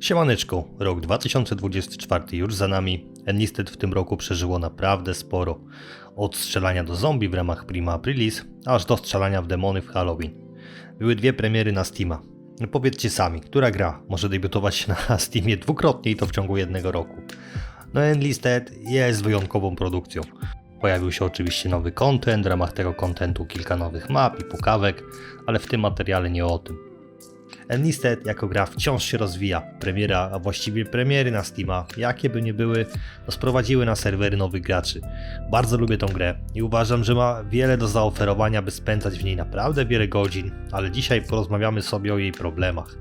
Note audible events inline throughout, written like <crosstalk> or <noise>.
Siemaneczko, rok 2024 już za nami. Enlisted w tym roku przeżyło naprawdę sporo. Od strzelania do zombie w ramach Prima Aprilis, aż do strzelania w demony w Halloween. Były dwie premiery na Steama. Powiedzcie sami, która gra może debiutować na <laughs> Steamie dwukrotnie i to w ciągu jednego roku? No Enlisted jest wyjątkową produkcją. Pojawił się oczywiście nowy content, w ramach tego contentu kilka nowych map i pukawek, ale w tym materiale nie o tym. Enlisted jako gra wciąż się rozwija. Premiera, a właściwie premiery na Steama, jakie by nie były, no sprowadziły na serwery nowych graczy. Bardzo lubię tą grę i uważam, że ma wiele do zaoferowania, by spędzać w niej naprawdę wiele godzin, ale dzisiaj porozmawiamy sobie o jej problemach.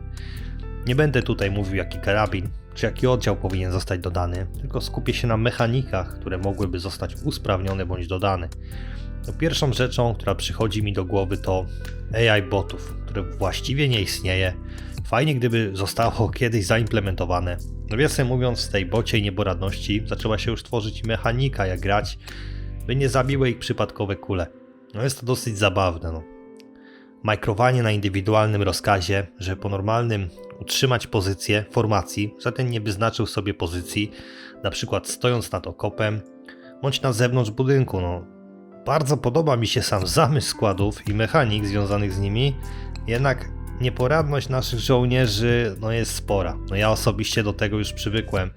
Nie będę tutaj mówił jaki karabin, czy jaki oddział powinien zostać dodany, tylko skupię się na mechanikach, które mogłyby zostać usprawnione bądź dodane. No pierwszą rzeczą, która przychodzi mi do głowy to AI botów, które właściwie nie istnieje. Fajnie gdyby zostało <laughs> kiedyś zaimplementowane. Nawiasem mówiąc, z tej bociej nieboradności zaczęła się już tworzyć mechanika jak grać, by nie zabiły ich przypadkowe kule. No jest to dosyć zabawne. No. Majkrowanie na indywidualnym rozkazie, że po normalnym utrzymać pozycję formacji, żaden nie wyznaczył sobie pozycji, na przykład stojąc nad okopem, bądź na zewnątrz budynku. No, bardzo podoba mi się sam zamysł składów i mechanik związanych z nimi, jednak nieporadność naszych żołnierzy no jest spora. No ja osobiście do tego już przywykłem,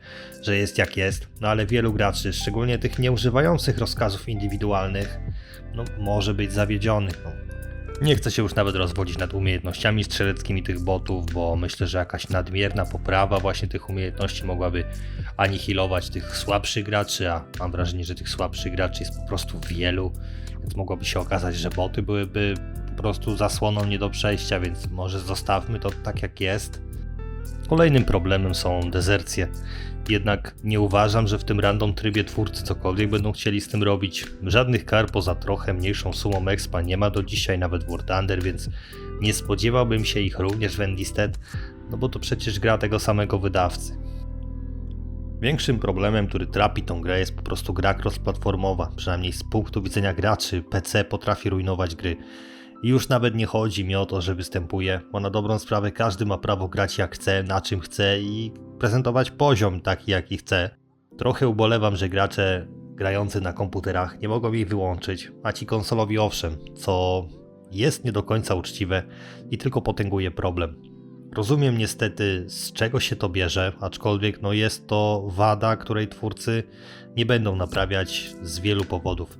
że jest jak jest, no ale wielu graczy, szczególnie tych nieużywających rozkazów indywidualnych, no może być zawiedzionych. No. Nie chcę się już nawet rozwodzić nad umiejętnościami strzeleckimi tych botów, bo myślę, że jakaś nadmierna poprawa właśnie tych umiejętności mogłaby anihilować tych słabszych graczy, a mam wrażenie, że tych słabszych graczy jest po prostu wielu, więc mogłoby się okazać, że boty byłyby po prostu zasłoną nie do przejścia, więc może zostawmy to tak jak jest. Kolejnym problemem są dezercje. Jednak nie uważam, że w tym random trybie twórcy cokolwiek będą chcieli z tym robić. Żadnych kar poza trochę mniejszą sumą expa nie ma do dzisiaj, nawet w War Thunder, więc nie spodziewałbym się ich również w Enlisted, no bo to przecież gra tego samego wydawcy. Większym problemem, który trapi tą grę jest po prostu gra cross-platformowa, przynajmniej z punktu widzenia graczy PC potrafi rujnować gry. I już nawet nie chodzi mi o to, że występuje, bo na dobrą sprawę każdy ma prawo grać jak chce, na czym chce i prezentować poziom taki jaki chce. Trochę ubolewam, że gracze grający na komputerach nie mogą jej wyłączyć, a ci konsolowi owszem, co jest nie do końca uczciwe i tylko potęguje problem. Rozumiem niestety z czego się to bierze, aczkolwiek no jest to wada, której twórcy nie będą naprawiać z wielu powodów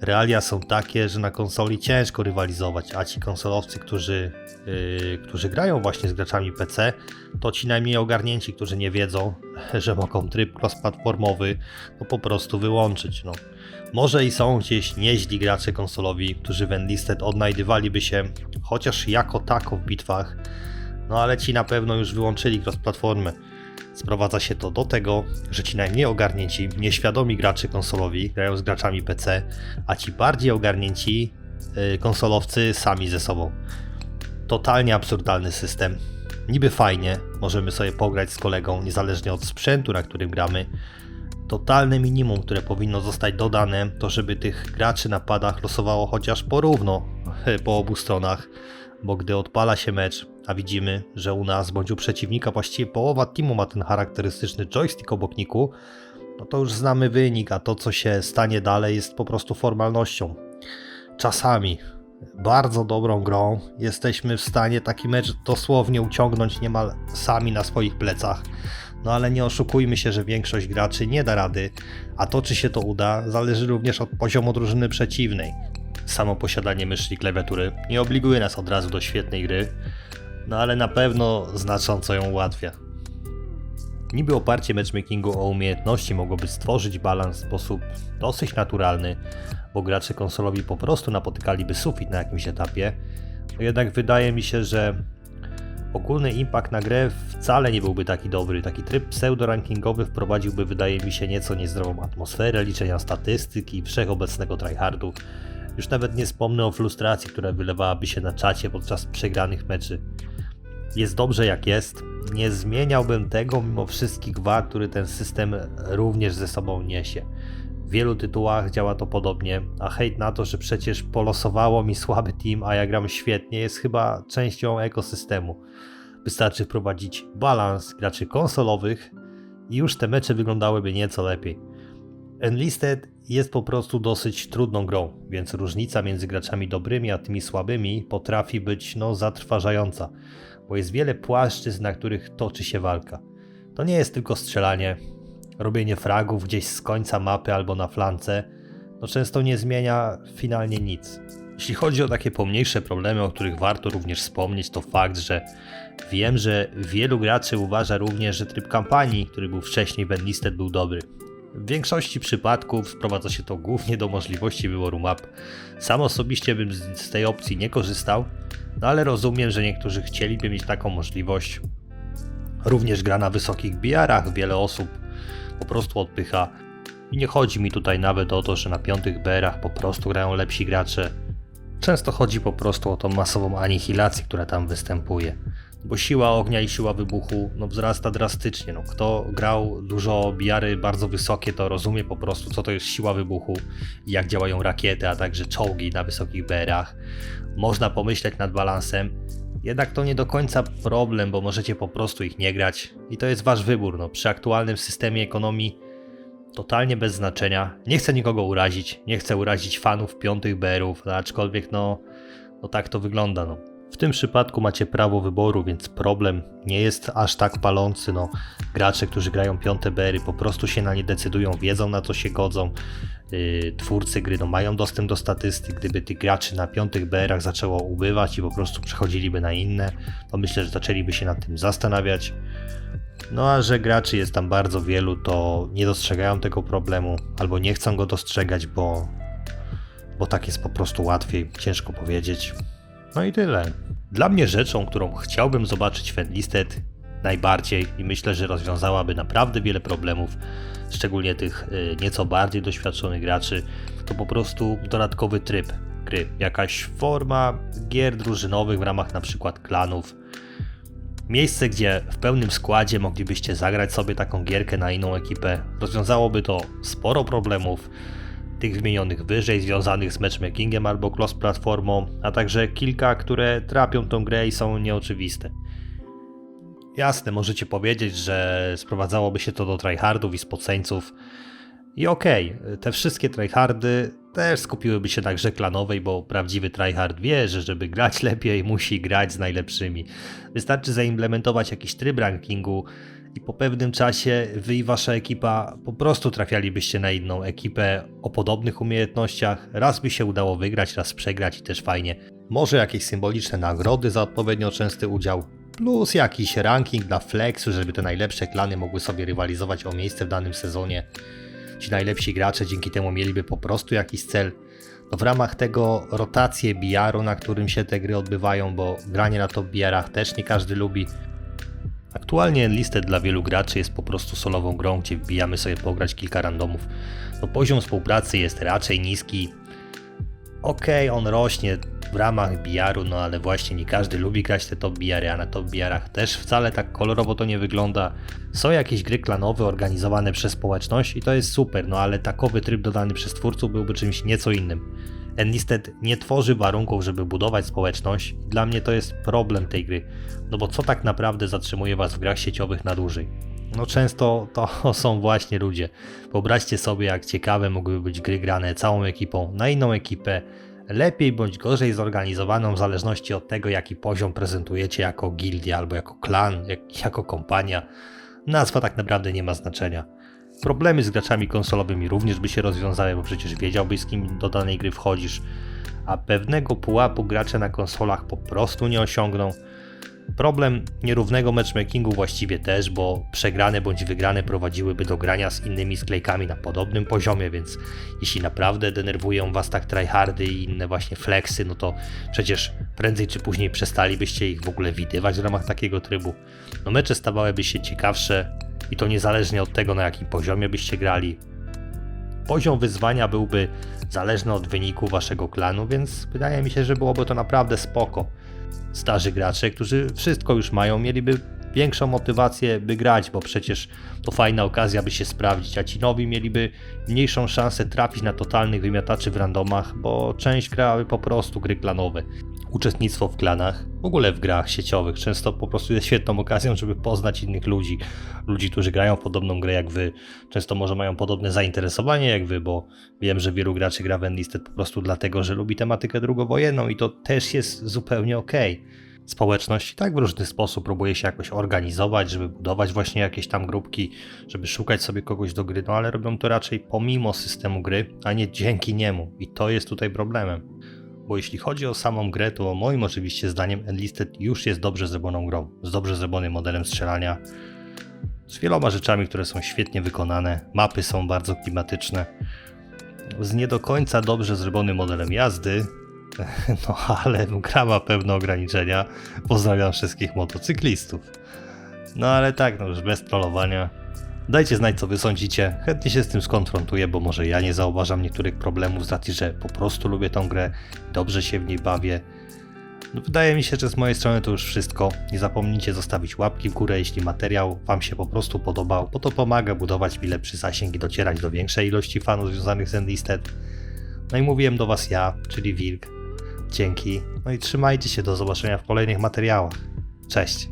realia są takie, że na konsoli ciężko rywalizować, a ci konsolowcy, którzy, yy, którzy grają właśnie z graczami PC, to ci najmniej ogarnięci, którzy nie wiedzą, <laughs> że mogą tryb cross-platformowy no po prostu wyłączyć. No. Może i są gdzieś nieźli gracze konsolowi, którzy w Enlisted odnajdywaliby się chociaż jako tako w bitwach, no ale ci na pewno już wyłączyli cross-platformę. Sprowadza się to do tego, że ci najmniej ogarnięci, nieświadomi gracze konsolowi grają z graczami PC, a ci bardziej ogarnięci yy, konsolowcy sami ze sobą. Totalnie absurdalny system. Niby fajnie, możemy sobie pograć z kolegą niezależnie od sprzętu, na którym gramy. Totalne minimum, które powinno zostać dodane, to żeby tych graczy na padach losowało chociaż porówno <laughs> po obu stronach, bo gdy odpala się mecz, a widzimy, że u nas bądź u przeciwnika właściwie połowa teamu ma ten charakterystyczny joystick obok niku, no to już znamy wynik, a to co się stanie dalej jest po prostu formalnością. Czasami bardzo dobrą grą jesteśmy w stanie taki mecz dosłownie uciągnąć niemal sami na swoich plecach. No ale nie oszukujmy się, że większość graczy nie da rady, a to czy się to uda zależy również od poziomu drużyny przeciwnej. Samo posiadanie myszy i klawiatury nie obliguje nas od razu do świetnej gry, no ale na pewno znacząco ją ułatwia. Niby oparcie matchmakingu o umiejętności mogłoby stworzyć balans w sposób dosyć naturalny, bo gracze konsolowi po prostu napotykaliby sufit na jakimś etapie, no jednak wydaje mi się, że ogólny impact na grę wcale nie byłby taki dobry. Taki tryb pseudo-rankingowy wprowadziłby, wydaje mi się, nieco niezdrową atmosferę, liczenia statystyki, wszechobecnego tryhardu. Już nawet nie wspomnę o frustracji, która wylewałaby się na czacie podczas przegranych meczy. Jest dobrze jak jest. Nie zmieniałbym tego mimo wszystkich wad, który ten system również ze sobą niesie. W wielu tytułach działa to podobnie, a hejt na to, że przecież polosowało mi słaby team, a ja gram świetnie, jest chyba częścią ekosystemu. Wystarczy wprowadzić balans graczy konsolowych i już te mecze wyglądałyby nieco lepiej. Enlisted jest po prostu dosyć trudną grą, więc różnica między graczami dobrymi a tymi słabymi potrafi być no zatrważająca, bo jest wiele płaszczyzn, na których toczy się walka. To nie jest tylko strzelanie, robienie fragów gdzieś z końca mapy albo na flance, no często nie zmienia finalnie nic. Jeśli chodzi o takie pomniejsze problemy, o których warto również wspomnieć, to fakt, że wiem, że wielu graczy uważa również, że tryb kampanii, który był wcześniej w Enlisted był dobry. W większości przypadków sprowadza się to głównie do możliwości wyboru map. Sam osobiście bym z tej opcji nie korzystał, no ale rozumiem, że niektórzy chcieliby mieć taką możliwość. Również gra na wysokich BR-ach wiele osób po prostu odpycha. I nie chodzi mi tutaj nawet o to, że na piątych BR-ach po prostu grają lepsi gracze. Często chodzi po prostu o tą masową anihilację, która tam występuje bo siła ognia i siła wybuchu no, wzrasta drastycznie. No, kto grał dużo biary bardzo wysokie, to rozumie po prostu, co to jest siła wybuchu jak działają rakiety, a także czołgi na wysokich BR-ach. Można pomyśleć nad balansem, jednak to nie do końca problem, bo możecie po prostu ich nie grać i to jest wasz wybór. No, przy aktualnym systemie ekonomii totalnie bez znaczenia. Nie chcę nikogo urazić, nie chcę urazić fanów piątych BR-ów, aczkolwiek no, no tak to wygląda. No. W tym przypadku macie prawo wyboru, więc problem nie jest aż tak palący. No, gracze, którzy grają piąte bery, po prostu się na nie decydują, wiedzą na co się godzą. Yy, twórcy gry no, mają dostęp do statystyk. Gdyby tych graczy na piątych BR-ach zaczęło ubywać i po prostu przechodziliby na inne, to myślę, że zaczęliby się nad tym zastanawiać. No a że graczy jest tam bardzo wielu, to nie dostrzegają tego problemu albo nie chcą go dostrzegać, bo, bo tak jest po prostu łatwiej, ciężko powiedzieć. No i tyle. Dla mnie rzeczą, którą chciałbym zobaczyć w Enlisted najbardziej i myślę, że rozwiązałaby naprawdę wiele problemów, szczególnie tych y, nieco bardziej doświadczonych graczy, to po prostu dodatkowy tryb gry. Jakaś forma gier drużynowych w ramach na przykład klanów. Miejsce, gdzie w pełnym składzie moglibyście zagrać sobie taką gierkę na inną ekipę, rozwiązałoby to sporo problemów tych wymienionych wyżej, związanych z matchmakingiem albo cross-platformą, a także kilka, które trapią tą grę i są nieoczywiste. Jasne, możecie powiedzieć, że sprowadzałoby się to do tryhardów i spoceńców. I okej, okay, te wszystkie tryhardy też skupiłyby się na grze klanowej, bo prawdziwy tryhard wie, że żeby grać lepiej musi grać z najlepszymi. Wystarczy zaimplementować jakiś tryb rankingu, i po pewnym czasie wy i wasza ekipa po prostu trafialibyście na inną ekipę o podobnych umiejętnościach. Raz by się udało wygrać, raz przegrać i też fajnie. Może jakieś symboliczne nagrody za odpowiednio częsty udział, plus jakiś ranking dla flexu, żeby te najlepsze klany mogły sobie rywalizować o miejsce w danym sezonie. Ci najlepsi gracze dzięki temu mieliby po prostu jakiś cel. No w ramach tego rotacje BR-u, na którym się te gry odbywają, bo granie na top BR-ach też nie każdy lubi, Aktualnie Enlisted dla wielu graczy jest po prostu solową grą, gdzie wbijamy sobie pograć kilka randomów. No poziom współpracy jest raczej niski. Okej, okay, on rośnie w ramach BR-u, no ale właśnie nie każdy lubi grać te top BR-y, a na top BR-ach też wcale tak kolorowo to nie wygląda. Są jakieś gry klanowe organizowane przez społeczność i to jest super, no ale takowy tryb dodany przez twórców byłby czymś nieco innym. Enlisted nie tworzy warunków, żeby budować społeczność. Dla mnie to jest problem tej gry. No bo co tak naprawdę zatrzymuje was w grach sieciowych na dłużej? No często to <laughs> są właśnie ludzie. Wyobraźcie sobie, jak ciekawe mogłyby być gry grane całą ekipą na inną ekipę, lepiej bądź gorzej zorganizowaną w zależności od tego, jaki poziom prezentujecie jako gildia albo jako klan, jak, jako kompania. Nazwa tak naprawdę nie ma znaczenia. Problemy z graczami konsolowymi również by się rozwiązały, bo przecież wiedziałbyś z kim do danej gry wchodzisz, a pewnego pułapu gracze na konsolach po prostu nie osiągną. Problem nierównego matchmakingu właściwie też, bo przegrane bądź wygrane prowadziłyby do grania z innymi sklejkami na podobnym poziomie, więc jeśli naprawdę denerwują was tak tryhardy i inne właśnie flexy, no to przecież prędzej czy później przestalibyście ich w ogóle widywać w ramach takiego trybu. No mecze stawałyby się ciekawsze, i to niezależnie od tego, na jakim poziomie byście grali. Poziom wyzwania byłby zależny od wyniku waszego klanu, więc wydaje mi się, że byłoby to naprawdę spoko. Starzy gracze, którzy wszystko już mają, mieliby większą motywację, by grać, bo przecież to fajna okazja, by się sprawdzić, a ci nowi mieliby mniejszą szansę trafić na totalnych wymiataczy w randomach, bo część grały po prostu gry klanowe. Uczestnictwo w klanach, w ogóle w grach sieciowych, często po prostu jest świetną okazją, żeby poznać innych ludzi. Ludzi, którzy grają w podobną grę jak wy. Często może mają podobne zainteresowanie jak wy, bo wiem, że wielu graczy gra w Enlisted po prostu dlatego, że lubi tematykę drugowojenną i to też jest zupełnie okej. Społeczność i tak w różny sposób próbuje się jakoś organizować, żeby budować właśnie jakieś tam grupki, żeby szukać sobie kogoś do gry, no ale robią to raczej pomimo systemu gry, a nie dzięki niemu. I to jest tutaj problemem. Bo jeśli chodzi o samą grę, to moim oczywiście zdaniem Enlisted już jest dobrze zrobioną grą, z dobrze zrobionym modelem strzelania, z wieloma rzeczami, które są świetnie wykonane, mapy są bardzo klimatyczne, z nie do końca dobrze zrobionym modelem jazdy, <laughs> no ale gra ma pewne ograniczenia. Pozdrawiam wszystkich motocyklistów. No ale tak, no już bez trollowania. Dajcie znać, co wy sądzicie. Chętnie się z tym skonfrontuję, bo może ja nie zauważam niektórych problemów z racji, że po prostu lubię tą grę, dobrze się w niej bawię. No, wydaje mi się, że z mojej strony to już wszystko. Nie zapomnijcie zostawić łapki w górę, jeśli materiał Wam się po prostu podobał, bo to pomaga budować mi lepszy zasięg i docierać do większej ilości fanów związanych z Enlisted. No i mówiłem do Was ja, czyli Wilk. Dzięki. No i trzymajcie się do zobaczenia w kolejnych materiałach. Cześć.